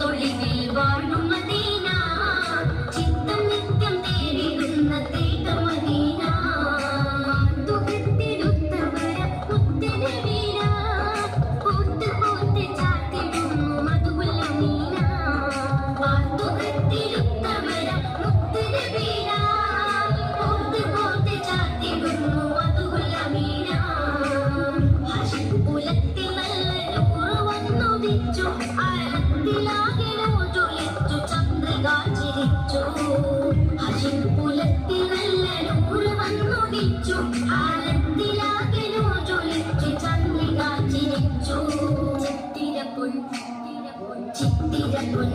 തൊഴിൽ കാച്ചിരിച്ചു അശിൻ പുലത്തിൽ നല്ല നൂറ് വന്നുടിച്ചു ആലത്തിലാകനോ ചൊലിച്ചു ചന്ദ്രിക ചിരിച്ചു ചിത്തിര പൊൻ ചിത്തിര പൊൻ